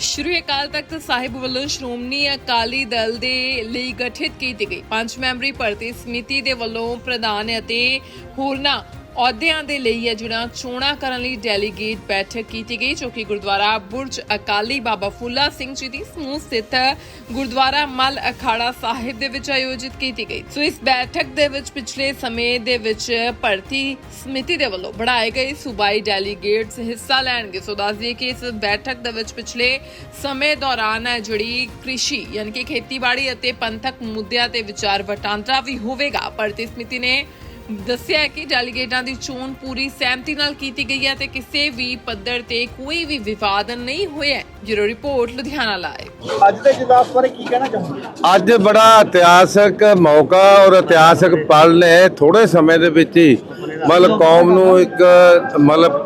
ਸ਼੍ਰੀ ਅਕਾਲ ਤਖਤ ਸਾਹਿਬ ਵੱਲੋਂ ਸ਼੍ਰੋਮਣੀ ਅਕਾਲੀ ਦਲ ਦੇ ਲਈ ਗਠਿਤ ਕੀਤੀ ਗਈ। ਪੰਜ ਮੈਂਬਰੀ ਭਰਤੀ ਸਮਿਤੀ ਦੇ ਵੱਲੋਂ ਪ੍ਰਧਾਨ ਅਤੇ ਹੋਰਨਾਂ ਅਹੁਦਿਆਂ ਦੇ ਲਈ ਹੈ ਜਿਹੜਾ ਚੋਣਾਂ ਕਰਨ ਲਈ ਡੈਲੀਗੇਟ ਬੈਠਕ ਕੀਤੀ ਗਈ, ਜੋ ਕਿ ਗੁਰਦੁਆਰਾ ਬੁਰਜ ਅਕਾਲੀ ਬਾਬਾ ਫੁੱਲਾ ਸਿੰਘ ਜੀ ਦੀ ਸਮੂਹ ਸਥਿਤ ਗੁਰਦੁਆਰਾ ਮਲ ਅਖਾੜਾ ਸਾਹਿਬ ਦੇ ਵਿੱਚ ਆਯੋਜਿਤ ਕੀਤੀ ਗਈ। ਸੋ ਇਸ ਬੈਠਕ ਦੇ ਵਿੱਚ ਪਿਛਲੇ ਸਮੇਂ ਦੇ ਵਿੱਚ ਭਰਤੀ ਸਮਿਤੀ ਦੇ ਵੱਲੋਂ ਬਣਾਏ ਗਏ ਸੂਬਾਈ ਡੈਲੀਗੇਟਸ ਹਿੱਸਾ ਲੈਣਗੇ। ਸੋ ਦੱਸ ਦਈਏ ਕਿ ਇਸ ਬੈਠਕ ਦੇ ਵਿੱਚ ਪਿਛਲੇ ਸਮੇਂ ਦੌਰਾਨ ਹੈ ਜਿਹੜੀ ਕ੍ਰਿਸ਼ੀ ਯਾਨੀ ਕਿ ਖੇਤੀਬਾੜੀ ਅਤੇ ਪੰਥਕ ਮੁੱਦਿਆਂ ਤੇ ਵਿਚਾਰ ਵਟਾਂਦਰਾ ਵੀ ਹੋਵੇਗਾ। ਭਰਤੀ ਸਮਿਤੀ ਨੇ ਦੱਸਿਆ ਕਿ ਡੈਲੀਗੇਟਾਂ ਦੀ ਚੋਣ ਪੂਰੀ ਸਹਿਮਤੀ ਨਾਲ ਕੀਤੀ ਗਈ ਹੈ ਤੇ ਕਿਸੇ ਵੀ ਪੱਧਰ ਤੇ ਕੋਈ ਵੀ ਵਿਵਾਦ ਨਹੀਂ ਹੋਇਆ। Zero report Ludhiana live. ਅੱਜ ਦੇ ਇਜਲਾਸ ਬਾਰੇ ਕੀ ਕਹਿਣਾ ਚਾਹੁੰਦੇ ਅੱਜ ਬੜਾ ਇਤਿਹਾਸਕ ਮੌਕਾ ਔਰ ਇਤਿਹਾਸਕ ਪਲ ਨੇ। ਥੋੜੇ ਸਮੇਂ ਦੇ ਵਿੱਚ ਹੀ ਮਤਲਬ ਕੌਮ ਨੂੰ ਇੱਕ ਮਤਲਬ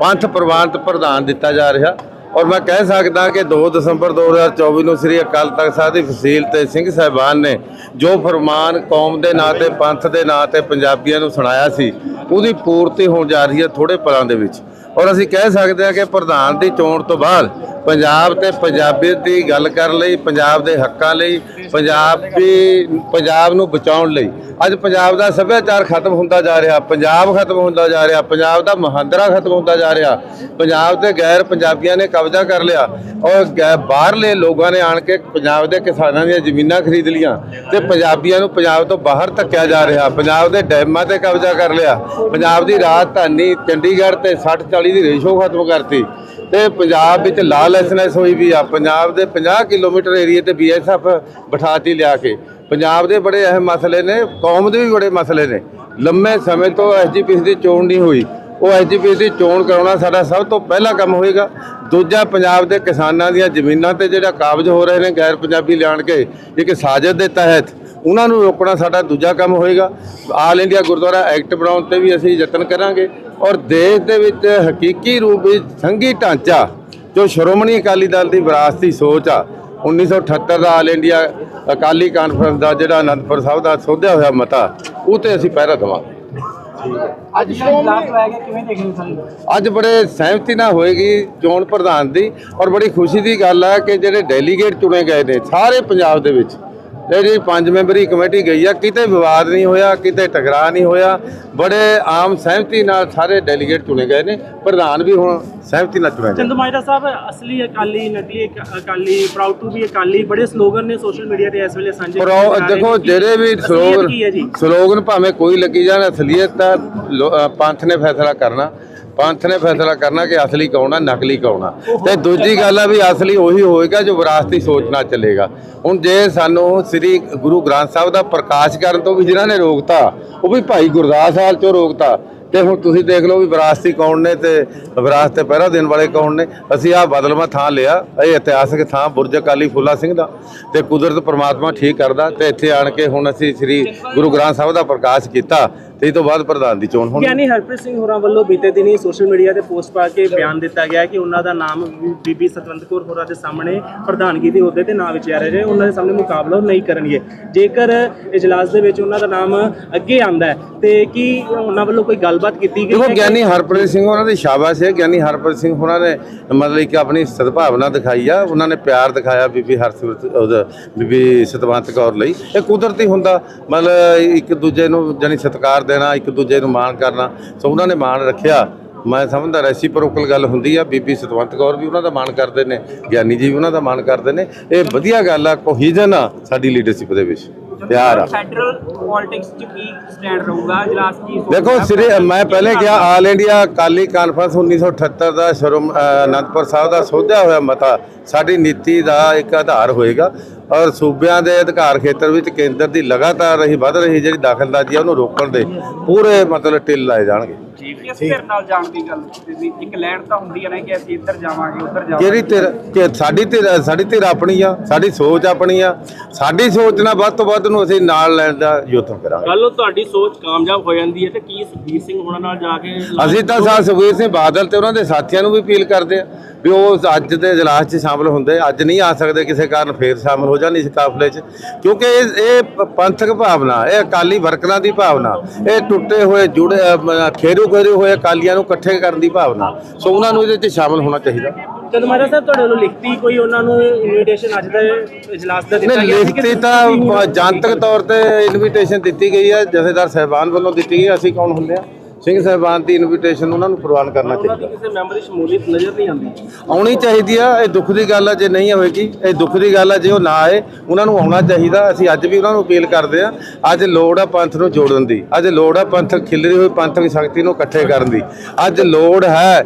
ਪੰਥ ਪ੍ਰਵਾਨਤ ਪ੍ਰਧਾਨ ਦਿੱਤਾ ਜਾ ਰਿਹਾ। ਔਰ ਮੈਂ ਕਹਿ ਸਕਦਾ ਕਿ 2 ਦਸੰਬਰ 2024 ਨੂੰ ਸ੍ਰੀ ਅਕਾਲ ਤਖਤ ਸਾਹਿਬ ਦੀ ਫਸੀਲ ਤੇ ਸਿੰਘ ਸਾਹਿਬਾਨ ਨੇ ਜੋ ਫਰਮਾਨ ਕੌਮ ਦੇ ਨਾਂ ਤੇ, ਪੰਥ ਦੇ ਨਾਂ ਤੇ ਪੰਜਾਬੀਆਂ ਨੂੰ ਸੁਣਾਇਆ ਸੀ, ਉਹਦੀ ਪੂਰਤੀ ਹੋਣ ਜਾ ਰਹੀ ਹੈ ਥੋੜੇ ਪਲਾਂ ਦੇ ਵਿੱਚ। ਔਰ ਅਸੀਂ ਕਹਿ ਸਕਦੇ ਹਾਂ ਕਿ ਪ੍ਰਧਾਨ ਦੀ ਚੋਣ ਤੋਂ ਬਾਅਦ ਪੰਜਾਬ ਤੇ ਪੰਜਾਬੀਅਤ ਦੀ ਗੱਲ ਕਰਨ ਲਈ, ਪੰਜਾਬ ਦੇ ਹੱਕਾਂ ਲਈ, ਪੰਜਾਬੀ ਪੰਜਾਬ ਨੂੰ ਬਚਾਉਣ ਲਈ। ਅੱਜ ਪੰਜਾਬ ਦਾ ਸੱਭਿਆਚਾਰ ਖਤਮ ਹੁੰਦਾ ਜਾ ਰਿਹਾ, ਪੰਜਾਬ ਖਤਮ ਹੁੰਦਾ ਜਾ ਰਿਹਾ, ਪੰਜਾਬ ਦਾ ਮਹਾਂਦਰਾ ਖਤਮ ਹੁੰਦਾ ਜਾ ਰਿਹਾ। ਪੰਜਾਬ ਤੇ ਗੈਰ ਪੰਜਾਬੀਆਂ ਨੇ ਕਬਜ਼ਾ ਕਰ ਲਿਆ ਔਰ ਗੈ- ਬਾਹਰਲੇ ਲੋਕਾਂ ਨੇ ਆਣ ਕੇ ਪੰਜਾਬ ਦੇ ਕਿਸਾਨਾਂ ਦੀਆਂ ਜ਼ਮੀਨਾਂ ਖਰੀਦ ਲੀਆਂ ਤੇ ਪੰਜਾਬੀਆਂ ਨੂੰ ਪੰਜਾਬ ਤੋਂ ਬਾਹਰ ਧੱਕਿਆ ਜਾ ਰਿਹਾ। ਪੰਜਾਬ ਦੇ ਡੈਮਾਂ ਤੇ ਕਬਜ਼ਾ ਕਰ ਲਿਆ। ਪੰਜਾਬ ਦੀ ਰਾਜਧਾਨੀ ਚੰਡੀਗੜ੍ਹ ਤੇ 60 40 ਦੀ ਰੇਸ਼ੋ ਖਤਮ ਕਰਤੀ। ਤੇ ਪੰਜਾਬ ਵਿੱਚ ਲਾਲੈਸਨੈਸ ਹੋਈ ਵੀ ਆ। ਪੰਜਾਬ ਦੇ 50 ਕਿਲੋਮੀਟਰ ਏਰੀਏ ਤੇ ਬੀਐਸਐਫ ਬਿਠਾਤੀ ਲਿਆ ਕੇ। ਪੰਜਾਬ ਦੇ ਬੜੇ ਅਹਿਮ ਮਸਲੇ ਨੇ, ਕੌਮ ਦੇ ਵੀ ਬੜੇ ਮਸਲੇ ਨੇ। ਲੰਮੇ ਸਮੇਂ ਤੋਂ ਐਸਜੀਪੀਸੀ ਦੀ ਚੋਣ ਨਹੀਂ ਹੋਈ। ਉਹ ਐਸਜੀਪੀਸੀ ਦੀ ਚੋਣ ਕਰਾਉਣਾ ਸਾਡਾ ਸਭ ਤੋਂ ਪਹਿਲਾ ਕੰਮ ਹੋਏਗਾ। ਦੂਜਾ, ਪੰਜਾਬ ਦੇ ਕਿਸਾਨਾਂ ਦੀਆਂ ਜ਼ਮੀਨਾਂ ਤੇ ਜਿਹੜਾ ਕਾਬਜ਼ ਹੋ ਰਹੇ ਨੇ ਗੈਰ ਪੰਜਾਬੀ ਲਿਆਣ ਕੇ, ਇੱਕ ਸਾਜ਼ਿਸ਼ ਦੇ ਤਹਿਤ ਉਹਨਾਂ ਨੂੰ ਰੋਕਣਾ ਸਾਡਾ ਦੂਜਾ ਕੰਮ ਹੋਏਗਾ। ਆਲ ਇੰਡੀਆ ਗੁਰਦੁਆਰਾ ਐਕਟ ਬਣਾਉਣ ਤੇ ਵੀ ਅਸੀਂ ਯਤਨ ਕਰਾਂਗੇ। ਔਰ ਦੇਸ਼ ਦੇ ਵਿੱਚ ਹਕੀਕੀ ਰੂਪ ਵਿੱਚ ਸੰਘੀ ਢਾਂਚਾ ਜੋ ਸ਼੍ਰੋਮਣੀ ਅਕਾਲੀ ਦਲ ਦੀ ਵਿਰਾਸਤੀ ਸੋਚ ਆ 1978 ਦਾ ਆਲ ਇੰਡੀਆ ਅਕਾਲੀ ਕਾਨਫਰੰਸ ਦਾ ਜਿਹੜਾ ਅਨੰਦਪੁਰ ਸਾਹਿਬ ਦਾ ਸੋਧਿਆ ਹੋਇਆ ਮਤਾ ਉਹ ਤੇ ਅਸੀਂ ਪਹਿਰਾ ਦੇਵਾਂਗੇ। ਅੱਜ ਅੱਜ ਬੜੇ ਸਹਿਮਤੀ ਨਾਲ ਹੋਏਗੀ ਚੋਣ ਪ੍ਰਧਾਨ ਦੀ ਔਰ ਬੜੀ ਖੁਸ਼ੀ ਦੀ ਗੱਲ ਹੈ ਕਿ ਜਿਹੜੇ ਡੈਲੀਗੇਟ ਚੁਣੇ ਗਏ ਨੇ ਸਾਰੇ ਪੰਜਾਬ ਦੇ ਵਿੱਚ ਇਹ ਜਿਹੜੀ ਪੰਜ ਮੈਂਬਰੀ ਕਮੇਟੀ ਗਈ ਆ ਕਿਤੇ ਵਿਵਾਦ ਨਹੀਂ ਹੋਇਆ ਕਿਤੇ ਟਕਰਾਅ ਨਹੀਂ ਹੋਇਆ। ਬੜੇ ਆਮ ਸਹਿਮਤੀ ਨਾਲ ਸਾਰੇ ਡੈਲੀਗੇਟ ਚੁਣੇ ਗਏ ਨੇ। ਪ੍ਰਧਾਨ ਵੀ ਹੁਣ ਸਹਿਮਤੀ ਨਾਲ ਚੁਣਿਆ ਗਿਆ। ਚੰਦਮਾਜਰਾ ਸਾਹਿਬ ਅਸਲੀ ਅਕਾਲੀ ਨਕਲੀ ਅਕ- Akali proud to be Akali ਬੜੇ ਸਲੋਗਨ ਨੇ ਸੋਸ਼ਲ ਮੀਡੀਆ ਤੇ ਇਸ ਵੇਲੇ ਸਾਂਝੇ ਜਾ ਦੇਖੋ। ਜਿਹੜੇ ਵੀ ਸਲੋਗਨ ਜੀ? ਸਲੋਗਨ ਭਾਵੇਂ ਕੋਈ ਲੱਗੀ ਜਾਣ ਅਸਲੀਅਤ ਤਾਂ ਪੰਥ ਨੇ ਫੈਸਲਾ ਕਰਨਾ। ਪੰਥ ਨੇ ਫੈਸਲਾ ਕਰਨਾ ਕਿ ਅਸਲੀ ਕੌਣ ਆ, ਨਕਲੀ ਕੌਣ ਆ। ਤੇ ਦੂਜੀ ਗੱਲ ਆ ਵੀ ਅਸਲੀ ਉਹੀ ਹੋਏਗਾ ਜੋ ਵਿਰਾਸਤੀ ਸੋਚ ਨਾਲ ਚੱਲੇਗਾ। ਹੁਣ ਜੇ ਸਾਨੂੰ ਸ੍ਰੀ ਗੁਰੂ ਗ੍ਰੰਥ ਸਾਹਿਬ ਦਾ ਪ੍ਰਕਾਸ਼ ਕਰਨ ਤੋਂ ਵੀ ਜਿਨ੍ਹਾਂ ਨੇ ਰੋਕਤਾ, ਉਹ ਵੀ ਭਾਈ ਗੁਰਦਾਸ ਹਾਲ ਚੋਂ ਰੋਕਤਾ। ਤੇ ਹੁਣ ਤੁਸੀਂ ਦੇਖ ਲਓ ਵੀ ਵਿਰਾਸਤੀ ਕੌਣ ਨੇ ਤੇ ਵਿਰਾਸਤ ਤੇ ਪਹਿਰਾ ਦੇਣ ਵਾਲੇ ਕੌਣ ਨੇ। ਅਸੀਂ ਆ ਬਦਲਵਾ ਥਾਂ ਲਿਆ, ਇਹ ਇਤਿਹਾਸਕ ਥਾਂ ਬੁਰਜ ਅਕਾਲੀ ਫੁੱਲਾ ਸਿੰਘ ਦਾ। ਤੇ ਕੁਦਰਤ ਪ੍ਰਮਾਤਮਾ ਠੀਕ ਕਰਦਾ ਤੇ ਇੱਥੇ ਆਣ ਕੇ ਹੁਣ ਅਸੀਂ ਸ੍ਰੀ ਗੁਰੂ ਗ੍ਰੰਥ ਸਾਹਿਬ ਦਾ ਪ੍ਰਕਾਸ਼ ਕੀਤਾ। ਤੇ ਇਹ ਤੋਂ ਬਾਅਦ ਪ੍ਰਧਾਨ ਦੀ ਚੋਣ ਹੋਣੀ। ਗਿਆਨੀ ਹਰਪ੍ਰੀਤ ਸਿੰਘ ਹੋਰਾਂ ਵੱਲੋਂ ਬੀਤੇ ਦਿਨੀ ਸੋਸ਼ਲ ਮੀਡੀਆ ਤੇ ਪੋਸਟ ਪਾ ਕੇ ਬਿਆਨ ਦਿੱਤਾ ਗਿਆ ਕਿ ਉਹਨਾਂ ਦਾ ਨਾਮ ਬੀਬੀ ਸਤਵੰਤ ਕੌਰ ਹੋਰਾਂ ਦੇ ਸਾਹਮਣੇ ਪ੍ਰਧਾਨਗੀ ਦੇ ਅਹੁਦੇ ਤੇ ਨਾ ਵਿਚਾਰਿਆ ਜਾਏ ਉਹਨਾਂ ਦੇ ਸਾਹਮਣੇ ਮੁਕਾਬਲਾ ਨਹੀਂ ਕਰਨਗੇ। ਜੇਕਰ ਇਜਲਾਸ ਦੇ ਵਿੱਚ ਉਹਨਾਂ ਦਾ ਨਾਮ ਅੱਗੇ ਆਂਦਾ ਹੈ ਤੇ ਕੀ ਉਹਨਾਂ ਵੱਲੋਂ ਕੋਈ ਗੱਲਬਾਤ ਕੀਤੀ ਗਈ ਦੇਖੋ ਗਿਆਨੀ ਹਰਪ੍ਰੀਤ ਸਿੰਘ ਉਹਨਾਂ ਦੀ ਸ਼ਾਬਾਸ਼ ਹੈ। ਗਿਆਨੀ ਹਰਪ੍ਰੀਤ ਸਿੰਘ ਉਹਨਾਂ ਨੇ ਮਤਲਬ ਕਿ ਆਪਣੀ ਸਦਭਾਵਨਾ ਦਿਖਾਈ ਆ। ਉਹਨਾਂ ਨੇ ਪਿਆਰ ਦਿਖਾਇਆ ਬੀਬੀ ਹਰਸਿਮਰਤ ਬੀਬੀ ਸਤਵੰਤ ਕੌਰ ਲਈ। ਇਹ ਕੁਦਰਤੀ ਹੁੰਦਾ। ਮਤਲਬ ਇੱਕ ਦੂਜੇ ਨੂੰ ਜਾਨੀ ਸਤਿਕਾਰ ਦੇਣਾ ਇੱਕ ਦੂਜੇ ਨੂੰ ਮਾਣ ਕਰਨਾ। ਸੋ ਉਹਨਾਂ ਨੇ ਮਾਣ ਰੱਖਿਆ। ਮੈਂ ਸਮਝਦਾ ਰੈਸੀਪਰੋਕਲ ਗੱਲ ਹੁੰਦੀ ਆ ਬੀਬੀ ਸਤਵੰਤ ਕੌਰ ਵੀ ਉਹਨਾਂ ਦਾ ਮਾਣ ਕਰਦੇ ਨੇ ਗਿਆਨੀ ਜੀ ਵੀ ਉਹਨਾਂ ਦਾ ਮਾਣ ਕਰਦੇ ਨੇ। ਇਹ ਵਧੀਆ ਗੱਲ ਆ ਕੋਹੀਜਨ ਆ ਸਾਡੀ ਲੀਡਰਸ਼ਿਪ ਦੇ ਵਿੱਚ। ਪਿਆਰ ਆ। ਫੈਡਰਲ ਪੋਲਿਟਿਕਸ 'ਚ ਕੀ ਸਟੈਂਡ ਰਹੂਗਾ ਇਜਲਾਸ ਕੀ ਦੇਖੋ ਸ੍ਰੀ ਮੈਂ ਪਹਿਲੇ ਕਿਹਾ ਆਲ ਇੰਡੀਆ ਅਕਾਲੀ ਕਾਨਫਰੰਸ 1978 ਦਾ ਸ਼ਰਮ ਅਨੰਦਪੁਰ ਸਾਹਿਬ ਦਾ ਸੋਧਿਆ ਹੋਇਆ ਮਤਾ। ਸਾਡੀ ਨੀਤੀ ਦਾ ਇੱਕ ਆਧਾਰ ਹੋਏਗਾ। ਔਰ ਸੂਬਿਆਂ ਦੇ ਅਧਿਕਾਰ ਖੇਤਰ ਵਿੱਚ ਕੇਂਦਰ ਦੀ ਲਗਾਤਾਰ ਰਹੀ ਵੱਧ ਰਹੀ ਜਿਹੜੀ ਦਾਖਲਦਾਜ਼ੀ ਆ, ਉਹਨੂੰ ਰੋਕਣ ਦੇ ਪੂਰੇ ਮਤਲਬ ਟਿੱਲ ਲਾਏ ਜਾਣਗੇ। ਕਿਸ ਧਿਰ ਨਾਲ ਜਾਣ ਦੀ ਗੱਲ ਕੀਤੀ ਸੀ। ਇੱਕ ਲੈਣ ਤਾਂ ਹੁੰਦੀ ਹੈ ਨਾ ਕਿ ਅਸੀਂ ਇੱਧਰ ਜਾਵਾਂਗੇ ਉੱਧਰ ਜਾਵਾਂਗੇ। ਜਿਹੜੀ ਧਿਰ ਕਿ ਸਾਡੀ ਧਿਰ ਸਾਡੀ ਧਿਰ ਆਪਣੀ ਆ ਸਾਡੀ ਸੋਚ ਆਪਣੀ ਆ। ਸਾਡੀ ਸੋਚ ਨਾਲ ਵੱਧ ਤੋਂ ਵੱਧ ਨੂੰ ਅਸੀਂ ਨਾਲ ਲੈਣ ਦਾ ਯਤਨ ਕਰਾਂਗੇ। ਕੱਲ ਤੁਹਾਡੀ ਸੋਚ ਕਾਮਯਾਬ ਹੋ ਜਾਂਦੀ ਹੈ ਤੇ ਕੀ ਸੁਖਬੀਰ ਸਿੰਘ ਹੋਰਾਂ ਨਾਲ ਜਾ ਕੇ ਅਸੀਂ ਤਾਂ ਸਾ ਸੁਖਬੀਰ ਸਿੰਘ ਬਾਦਲ ਤੇ ਉਹਨਾਂ ਦੇ ਸਾਥੀਆਂ ਨੂੰ ਵੀ ਅਪੀਲ ਕਰਦੇ ਆ ਵੀ ਉਹ ਅੱਜ ਦੇ ਇਜਲਾਸ 'ਚ ਸ਼ਾਮਲ ਹੁੰਦੇ। ਅੱਜ ਨਹੀਂ ਆ ਸਕਦੇ ਕਿਸੇ ਕਾਰਨ ਫੇਰ ਸ਼ਾਮਲ ਹੋ ਜਾਣ ਇਸ ਕਾਫਲੇ 'ਚ। ਕਿਉਂਕਿ ਇਹ ਇਹ ਪੰਥਕ ਭਾਵਨਾ ਇਹ ਅਕਾਲੀ ਵਰਕਰਾਂ ਦੀ ਭਾਵਨਾ ਇਹ ਟੁੱਟੇ ਹੋਏ ਜੁੜੇ ਖੇਰੂ ਕਰੇ ਹੋਏ ਅਕਾਲੀਆਂ ਨੂੰ ਇਕੱਠੇ ਕਰਨ ਦੀ ਭਾਵਨਾ। ਸੋ ਉਹਨਾਂ ਨੂੰ ਇਹਦੇ 'ਚ ਸ਼ਾਮਲ ਹੋਣਾ ਚਾਹੀਦਾ। ਚੰਦ ਮਾਜਰਾ ਸਾਹਿਬ ਤੁਹਾਡੇ ਵੱਲੋਂ ਲਿਖਤੀ ਕੋਈ ਉਹਨਾਂ ਨੂੰ ਇਨਵੀਟੇਸ਼ਨ ਅੱਜ ਦੇ ਇਜਲਾਸ ਦਾ ਦਿੱਤਾ ਨਹੀਂ ਗਿਆ ਸੀ ਕਿ ਲਿਖਤੀ ਤਾਂ ਜਨਤਕ ਤੌਰ ਤੇ ਇਨਵੀਟੇਸ਼ਨ ਦਿੱਤੀ ਗਈ ਹੈ ਜਥੇਦਾਰ ਸਹਿਬਾਨ ਵੱਲੋਂ ਦਿੱਤੀ ਗਈ। ਅਸੀਂ ਕੌਣ ਹੁੰਦੇ ਆ? ਸਿੰਘ ਸਹਿਬਾਨ ਦੀ ਇਨਵੀਟੇਸ਼ਨ ਉਹਨਾਂ ਨੂੰ ਪ੍ਰਵਾਨ ਕਰਨਾ ਦੀ ਚਾਹੀਦਾ। ਕਿਸੇ ਮੈਂਬਰ ਦੀ ਸ਼ਮੂਲੀਅਤ ਨਜ਼ਰ ਨਹੀਂ ਆਉਂਦੀ। ਆਉਣੀ ਚਾਹੀਦੀ ਆ ਇਹ ਦੁੱਖ ਦੀ ਗੱਲ ਆ ਜੇ ਨਹੀਂ ਹੋਵੇਗੀ ਇਹ ਦੁੱਖ ਦੀ ਗੱਲ ਆ ਜੇ ਉਹ ਨਾ ਆਏ ਉਹਨਾਂ ਨੂੰ ਆਉਣਾ ਚਾਹੀਦਾ। ਅਸੀਂ ਅੱਜ ਵੀ ਉਹਨਾਂ ਨੂੰ ਅਪੀਲ ਕਰਦੇ ਆ ਅੱਜ ਲੋੜ ਆ ਪੰਥ ਨੂੰ ਜੋੜਨ ਦੀ ਅੱਜ ਲੋੜ ਆ ਪੰਥ ਖਿਲਰੀ ਹੋਈ ਪੰਥਕ ਸ਼ਕਤੀ ਨੂੰ ਇਕੱਠੇ ਕਰਨ ਦੀ। ਅੱਜ ਲੋੜ ਹੈ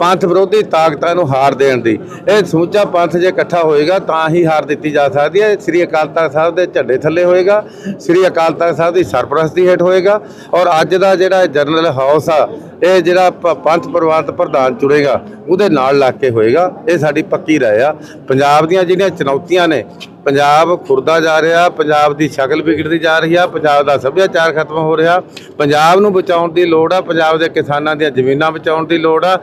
ਪੰਥ ਵਿਰੋਧੀ ਤਾਕਤਾਂ ਨੂੰ ਹਾਰ ਦੇਣ ਦੀ। ਇਹ ਸਮੁੱਚਾ ਪੰਥ ਜੇ ਇਕੱਠਾ ਹੋਏਗਾ ਤਾਂ ਹੀ ਹਾਰ ਦਿੱਤੀ ਜਾ ਸਕਦੀ ਹੈ। ਸ੍ਰੀ ਅਕਾਲ ਤਖਤ ਸਾਹਿਬ ਦੇ ਝੰਡੇ ਥੱਲੇ ਹੋਏਗਾ ਸ੍ਰੀ ਅਕਾਲ ਤਖਤ ਸਾਹਿਬ ਦੀ ਸਰਪ੍ਰਸਤੀ ਹੇਠ ਹੋਏਗਾ ਔਰ ਅੱਜ ਦਾ ਜਿਹੜਾ ਜਨਰਲ ਹਾਊਸ ਆ ਇਹ ਜਿਹੜਾ ਪ- ਪੰਥ ਪ੍ਰਵਾਨਤ ਪ੍ਰਧਾਨ ਚੁਣੇਗਾ, ਉਹਦੇ ਨਾਲ ਲੱਗ ਕੇ ਹੋਏਗਾ। ਇਹ ਸਾਡੀ ਪੱਕੀ ਰਾਏ ਆ। ਪੰਜਾਬ ਦੀਆਂ ਜਿਹੜੀਆਂ ਚੁਣੌਤੀਆਂ ਨੇ, ਪੰਜਾਬ ਖੁਰਦਾ ਜਾ ਰਿਹਾ, ਪੰਜਾਬ ਦੀ ਸ਼ਕਲ ਵਿਗੜਦੀ ਜਾ ਰਹੀ ਆ, ਪੰਜਾਬ ਦਾ ਸੱਭਿਆਚਾਰ ਖਤਮ ਹੋ ਰਿਹਾ। ਪੰਜਾਬ ਨੂੰ ਬਚਾਉਣ ਦੀ ਲੋੜ ਆ, ਪੰਜਾਬ ਦੇ ਕਿਸਾਨਾਂ ਦੀਆਂ ਜ਼ਮੀਨਾਂ ਬਚਾਉਣ ਦੀ ਲੋੜ ਆ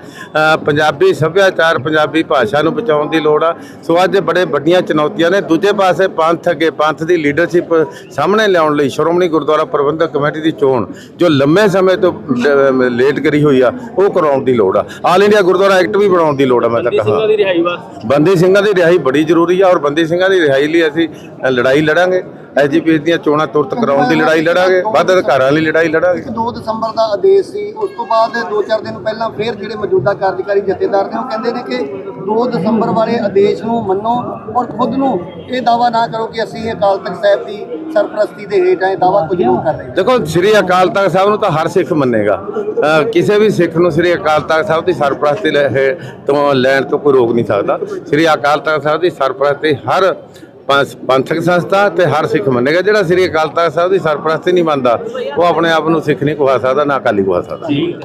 ਪੰਜਾਬੀ ਸੱਭਿਆਚਾਰ, ਪੰਜਾਬੀ ਭਾਸ਼ਾ ਨੂੰ ਬਚਾਉਣ ਦੀ ਲੋੜ ਆ। ਸੋ ਅੱਜ ਬੜੇ ਵੱਡੀਆਂ ਚੁਣੌਤੀਆਂ ਨੇ। ਦੂਜੇ ਪਾਸੇ ਪੰਥ ਅੱਗੇ ਪੰਥ ਦੀ ਲੀਡਰਸ਼ਿਪ ਸਾਹਮਣੇ ਲਿਆਉਣ ਲਈ ਸ਼੍ਰੋਮਣੀ ਗੁਰਦੁਆਰਾ ਪ੍ਰਬੰਧਕ ਕਮੇਟੀ ਦੀ ਚੋਣ, ਜੋ ਲੰਮੇ ਸਮੇਂ ਤੋਂ ਲੇਟ ਕਰੀ ਹੋਈ ਆ ਉਹ ਕਰਾਉਣ ਦੀ ਲੋੜ ਆ। ਆਲ ਇੰਡੀਆ ਗੁਰਦੁਆਰਾ ਐਕਟ ਵੀ ਬਣਾਉਣ ਦੀ ਲੋੜ ਆ ਮੈਂ ਤਾਂ ਕਹਾਂ। ਦੀ ਰਿਹਾਈ ਵਾਸਤੇ ਬੰਦੀ ਸਿੰਘਾਂ ਦੀ ਰਿਹਾਈ ਬੜੀ ਜ਼ਰੂਰੀ ਆ ਔਰ ਬੰਦੀ ਸਿੰਘਾਂ ਦੀ ਰਿਹਾਈ ਲਈ ਅਸੀਂ ਲੜਾਈ ਲੜਾਂਗੇ। ਐਜੀਪੀਐਸ ਦੀਆਂ ਚੋਣਾਂ ਤੁਰਤ ਕਰਾਉਣ ਦੀ ਲੜਾਈ ਲੜਾਂਗੇ ਵੱਧ ਅਧਿਕਾਰਾਂ ਲਈ ਲੜਾਈ ਲੜਾਂਗੇ। 2 ਦਸੰਬਰ ਦਾ ਆਦੇਸ਼ ਸੀ ਉਸ ਤੋਂ ਬਾਅਦ 2-4 ਦਿਨ ਪਹਿਲਾਂ ਫਿਰ ਜਿਹੜੇ ਮੌਜੂਦਾ ਕਾਰਜਕਾਰੀ ਜਥੇਦਾਰ ਨੇ ਉਹ ਕਹਿੰਦੇ ਨੇ ਕਿ 2 ਦਸੰਬਰ ਵਾਲੇ ਆਦੇਸ਼ ਨੂੰ ਮੰਨੋ ਔਰ ਖੁਦ ਨੂੰ ਇਹ ਦਾਵਾ ਨਾ ਕਰੋ ਕਿ ਅਸੀਂ ਅਕਾਲ ਤਖਤ ਸਾਹਿਬ ਦੀ ਸਰਪ੍ਰਸਤੀ ਦੇ ਹੇਠ ਆਏ ਦਾਵਾ ਕੁਝ ਲੋਕ ਕਰ ਰਹੇ ਦੇਖੋ ਸ੍ਰੀ ਅਕਾਲ ਤਖਤ ਸਾਹਿਬ ਨੂੰ ਤਾਂ ਹਰ ਸਿੱਖ ਮੰਨੇਗਾ। ਕਿਸੇ ਵੀ ਸਿੱਖ ਨੂੰ ਸ੍ਰੀ ਅਕਾਲ ਤਖਤ ਸਾਹਿਬ ਦੀ ਸਰਪ੍ਰਸਤੀ ਲੈ- ਹੈ- ਤੋਂ ਲੈਣ ਤੋਂ ਕੋਈ ਰੋਕ ਨਹੀਂ ਸਕਦਾ। ਸ੍ਰੀ ਅਕਾਲ ਤਖਤ ਸਾਹਿਬ ਦੀ ਸਰਪ੍ਰਸਤੀ ਹਰ ਪੰਥ- ਪੰਥਕ ਸੰਸਥਾ ਤੇ ਹਰ ਸਿੱਖ ਮੰਨੇਗਾ। ਜਿਹੜਾ ਸ੍ਰੀ ਅਕਾਲ ਤਖਤ ਸਾਹਿਬ ਦੀ ਸਰਪ੍ਰਸਤੀ ਨਹੀਂ ਮੰਨਦਾ ਉਹ ਆਪਣੇ ਆਪ ਨੂੰ ਸਿੱਖ ਨਹੀਂ ਕਹਾ ਸਕਦਾ ਨਾ ਅਕਾਲੀ ਕਹਾ ਸਕਦਾ।